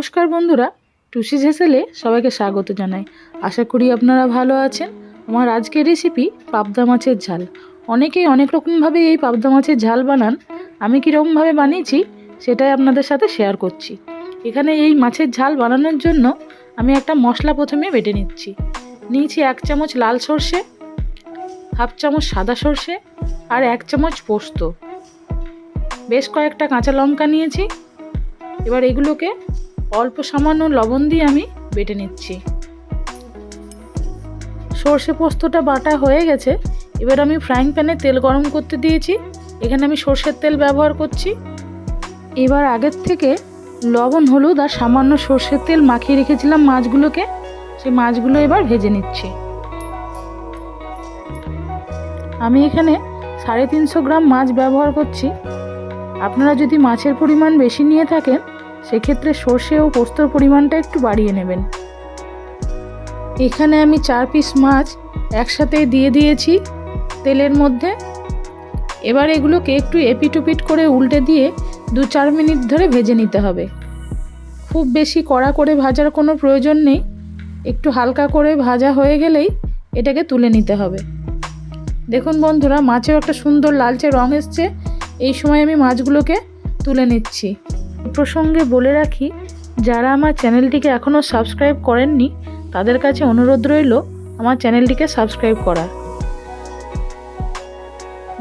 নমস্কার বন্ধুরা, টুসি হেসেলে সবাইকে স্বাগত জানাই। আশা করি আপনারা ভালো আছেন। আমার আজকের রেসিপি পাবদা মাছের ঝাল। অনেকেই অনেক রকমভাবে এই পাবদা মাছের ঝাল বানান। আমি কীরকমভাবে বানিয়েছি সেটাই আপনাদের সাথে শেয়ার করছি। এখানে এই মাছের ঝাল বানানোর জন্য আমি একটা মশলা প্রথমে বেটে নিচ্ছি। নিয়েছি এক চামচ লাল সর্ষে, হাফ চামচ সাদা সর্ষে আর এক চামচ পোস্ত। বেশ কয়েকটা কাঁচা লঙ্কা নিয়েছি। এবার এগুলোকে অল্প সামান্য লবণ দিয়ে আমি বেটে নিচ্ছি। সর্ষে পোস্তটা বাটা হয়ে গেছে। এবার আমি ফ্রাইং প্যানে তেল গরম করতে দিয়েছি। এখানে আমি সর্ষের তেল ব্যবহার করছি। এবার আগের থেকে লবণ, হলুদ আর সামান্য সর্ষের তেল মাখিয়ে রেখেছিলাম মাছগুলোকে। সেই মাছগুলো এবার ভেজে নিচ্ছি। আমি এখানে সাড়ে তিনশো গ্রাম মাছ ব্যবহার করছি। আপনারা যদি মাছের পরিমাণ বেশি নিয়ে থাকেন সেক্ষেত্রে সর্ষে ও পোস্তর পরিমাণটা একটু বাড়িয়ে নেবেন। এখানে আমি চার পিস মাছ একসাথে দিয়ে দিয়েছি তেলের মধ্যে। এবার এগুলোকে একটু এপিটুপিট করে উল্টে দিয়ে দু চার মিনিট ধরে ভেজে নিতে হবে। খুব বেশি কড়া করে ভাজার কোনো প্রয়োজন নেই। একটু হালকা করে ভাজা হয়ে গেলেই এটাকে তুলে নিতে হবে। দেখুন বন্ধুরা, মাছেও একটা সুন্দর লালচে রং এসছে। এই সময় আমি মাছগুলোকে তুলে নিচ্ছি। প্রসঙ্গে বলে রাখি, যারা আমার চ্যানেলটিকে এখনও সাবস্ক্রাইব করেননি, তাদের কাছে অনুরোধ রইল আমার চ্যানেলটিকে সাবস্ক্রাইব করার।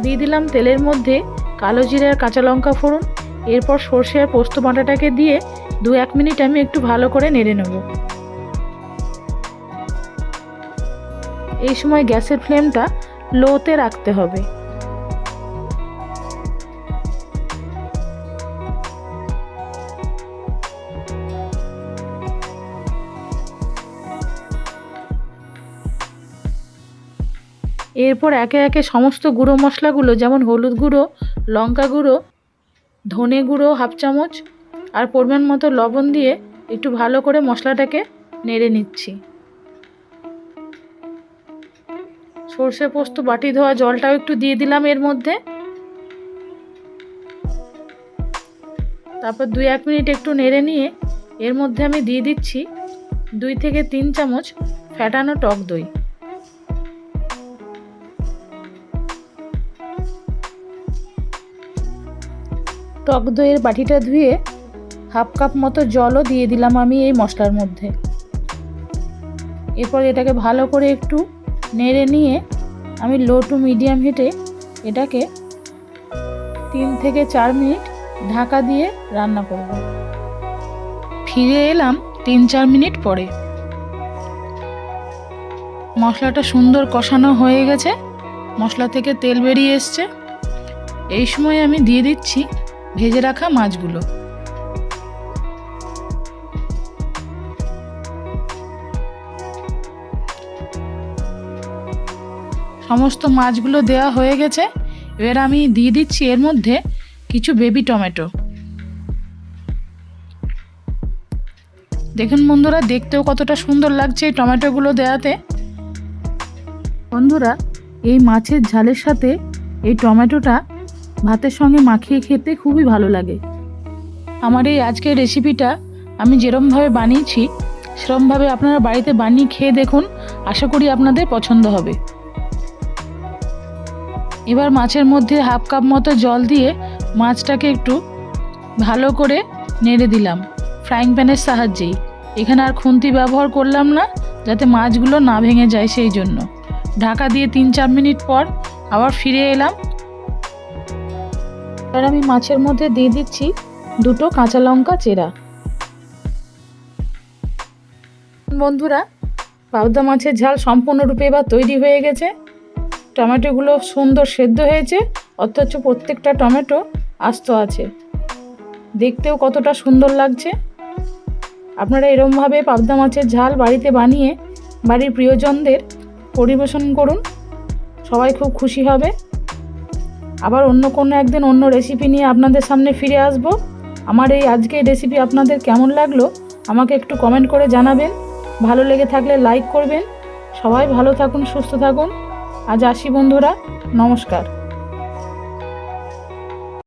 দিয়ে দিলাম তেলের মধ্যে কালো জিরে আর কাঁচা লঙ্কা ফোড়ন, এরপর সর্ষে আর পোস্ত বাটাটাকে দিয়ে দু এক মিনিট আমি একটু ভালো করে নেড়ে নেব। এই সময় গ্যাসের ফ্লেমটা লোতে রাখতে হবে। এরপর একে একে সমস্ত গুঁড়ো মশলাগুলো, যেমন হলুদ গুঁড়ো, লঙ্কা গুঁড়ো, ধনে গুঁড়ো হাফ চামচ আর পরিমাণ মতো লবণ দিয়ে একটু ভালো করে মশলাটাকে নেড়ে নিচ্ছি। সর্ষে পোস্ত বাটি ধোয়া জলটাও একটু দিয়ে দিলাম এর মধ্যে। তারপর দুই এক মিনিট একটু নেড়ে নিয়ে এর মধ্যে আমি দিয়ে দিচ্ছি দুই থেকে তিন চামচ ফ্যাটানো টক দই। টক দইয়ের বাটিটা ধুয়ে হাফ কাপ মতো জলও দিয়ে দিলাম আমি এই মশলার মধ্যে। এরপর এটাকে ভালো করে একটু নেড়ে নিয়ে আমি লো টু মিডিয়াম হিটে এটাকে তিন থেকে চার মিনিট ঢাকা দিয়ে রান্না করব। ফিরে এলাম তিন চার মিনিট পরে। মশলাটা সুন্দর কষানো হয়ে গেছে, মশলা থেকে তেল বেরিয়ে এসছে। এই সময় আমি দিয়ে দিচ্ছি ভেজে রাখা মাছগুলো। সমস্ত মাছগুলো দেওয়া হয়ে গেছে। এবার আমি দিয়ে দিচ্ছি এর মধ্যে কিছু বেবি টমেটো দেখুন বন্ধুরা, দেখতেও কতটা সুন্দর লাগছে এই টমেটোগুলো দেওয়াতে বন্ধুরা, এই মাছের ঝালের সাথে এই টমেটোটা ভাতের সঙ্গে মাখিয়ে খেতে খুবই ভালো লাগে। আমার এই আজকের রেসিপিটা আমি যেরমভাবে বানিয়েছি, সেরমভাবে আপনারা বাড়িতে বানিয়ে খেয়ে দেখুন, আশা করি আপনাদের পছন্দ হবে। এবার মাছের মধ্যে হাফ কাপ মতো জল দিয়ে মাছটাকে একটু ভালো করে নেড়ে দিলাম ফ্রাইং প্যানের সাহায্যেই। এখানে আর খুন্তি ব্যবহার করলাম না, যাতে মাছগুলো না ভেঙে যায় সেই জন্য। ঢাকা দিয়ে তিন চার মিনিট পর আবার ফিরে এলাম এবার আমি মাছের মধ্যে দিয়ে দিচ্ছি দুটো কাঁচা লঙ্কা চেরা। বন্ধুরা, পাবদা মাছের ঝাল সম্পূর্ণরূপে এবার তৈরি হয়ে গেছে। টমেটোগুলো সুন্দর সেদ্ধ হয়েছে, অথচ প্রত্যেকটা টমেটো আস্ত আছে। দেখতেও কতটা সুন্দর লাগছে। আপনারা এরমভাবে পাবদা মাছের ঝাল বাড়িতে বানিয়ে বাড়ির প্রিয়জনদের পরিবেশন করুন। সবাই খুব খুশি হবে। আবার অন্য কোনো একদিন অন্য রেসিপি নিয়ে আপনাদের সামনে ফিরে আসব। আমার এই আজকের রেসিপি আপনাদের কেমন লাগল, আমাকে একটু কমেন্ট করে জানাবেন। ভালো লেগে থাকলে লাইক করবেন। সবাই ভালো থাকুন, সুস্থ থাকুন। আজ আসি বন্ধুরা, নমস্কার।